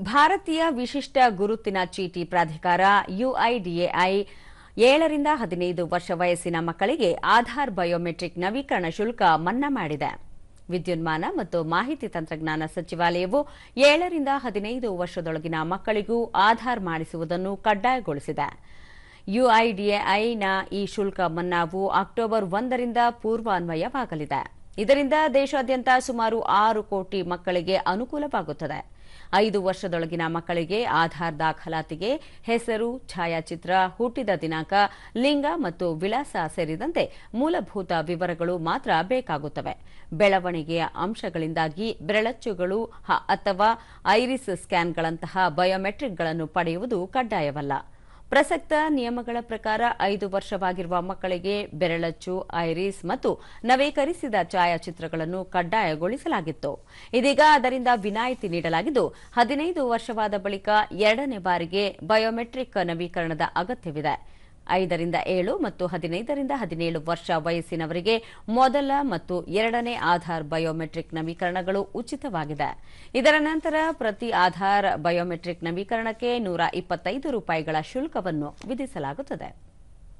ಭಾರತೀಯ ವಿಶಿಷ್ಟ ಗುರುತಿನ ಚೀಟಿ ಪ್ರಾಧಿಕಾರ ಯುಐಡಿಎಐ ಏಳರಿಂದ ಹದಿನೈದು ವರ್ಷ ವಯಸ್ಸಿನ ಮಕ್ಕಳಿಗೆ ಆಧಾರ್ ಬಯೋಮೆಟ್ರಿಕ್ ನವೀಕರಣ ಶುಲ್ಕ ಮನ್ನಾ ಮಾಡಿದೆ. ವಿದ್ಯುನ್ಮಾನ ಮತ್ತು ಮಾಹಿತಿ ತಂತ್ರಜ್ಞಾನ ಸಚಿವಾಲಯವು ಏಳರಿಂದ ಹದಿನೈದು ವರ್ಷದೊಳಗಿನ ಮಕ್ಕಳಿಗೂ ಆಧಾರ್ ಮಾಡಿಸುವುದನ್ನು ಕಡ್ಡಾಯಗೊಳಿಸಿದೆ. ಯುಐಡಿಎಐನ ಈ ಶುಲ್ಕ ಮನ್ನಾವು ಅಕ್ಟೋಬರ್ ಒಂದರಿಂದ ಪೂರ್ವಾನ್ವಯವಾಗಲಿದೆ. ಇದರಿಂದ ದೇಶಾದ್ಯಂತ ಸುಮಾರು ಆರು ಕೋಟಿ ಮಕ್ಕಳಿಗೆ ಅನುಕೂಲವಾಗುತ್ತದೆ. ಐದು ವರ್ಷದೊಳಗಿನ ಮಕ್ಕಳಿಗೆ ಆಧಾರ್ ದಾಖಲಾತಿಗೆ ಹೆಸರು, ಛಾಯಾಚಿತ್ರ, ಹುಟ್ಟಿದ ದಿನಾಂಕ, ಲಿಂಗ ಮತ್ತು ವಿಳಾಸ ಸೇರಿದಂತೆ ಮೂಲಭೂತ ವಿವರಗಳು ಮಾತ್ರ ಬೇಕಾಗುತ್ತವೆ. ಬೆಳವಣಿಗೆಯ ಅಂಶಗಳಿಂದಾಗಿ ಬೆರಳಚ್ಚುಗಳು ಅಥವಾ ಐರಿಸ್ ಸ್ಕ್ಯಾನ್ಗಳಂತಹ ಬಯೋಮೆಟ್ರಿಕ್ಗಳನ್ನು ಪಡೆಯುವುದು ಕಡ್ಡಾಯವಲ್ಲ. ಪ್ರಸಕ್ತ ನಿಯಮಗಳ ಪ್ರಕಾರ ಐದು ವರ್ಷವಾಗಿರುವ ಮಕ್ಕಳಿಗೆ ಬೆರಳಚ್ಚು, ಐರಿಸ್ ಮತ್ತು ನವೀಕರಿಸಿದ ಛಾಯಾಚಿತ್ರಗಳನ್ನು ಕಡ್ಡಾಯಗೊಳಿಸಲಾಗಿತ್ತು. ಇದೀಗ ಅದರಿಂದ ವಿನಾಯಿತಿ ನೀಡಲಾಗಿದ್ದು, ಹದಿನೈದು ವರ್ಷವಾದ ಬಳಿಕ ಎರಡನೇ ಬಾರಿಗೆ ಬಯೋಮೆಟ್ರಿಕ್ ನವೀಕರಣದ ಅಗತ್ಯವಿದೆ. ಐದರಿಂದ ಏಳು ಮತ್ತು ಹದಿನೈದರಿಂದ ಹದಿನೇಳು ವರ್ಷ ವಯಸ್ಸಿನವರಿಗೆ ಮೊದಲ ಮತ್ತು ಎರಡನೇ ಆಧಾರ್ ಬಯೋಮೆಟ್ರಿಕ್ ನವೀಕರಣಗಳು ಉಚಿತವಾಗಿದೆ. ಇದರ ನಂತರ ಪ್ರತಿ ಆಧಾರ್ ಬಯೋಮೆಟ್ರಿಕ್ ನವೀಕರಣಕ್ಕೆ ನೂರ ಇಪ್ಪತ್ತೈದು ರೂಪಾಯಿಗಳ ಶುಲ್ಕವನ್ನು ವಿಧಿಸಲಾಗುತ್ತದೆ.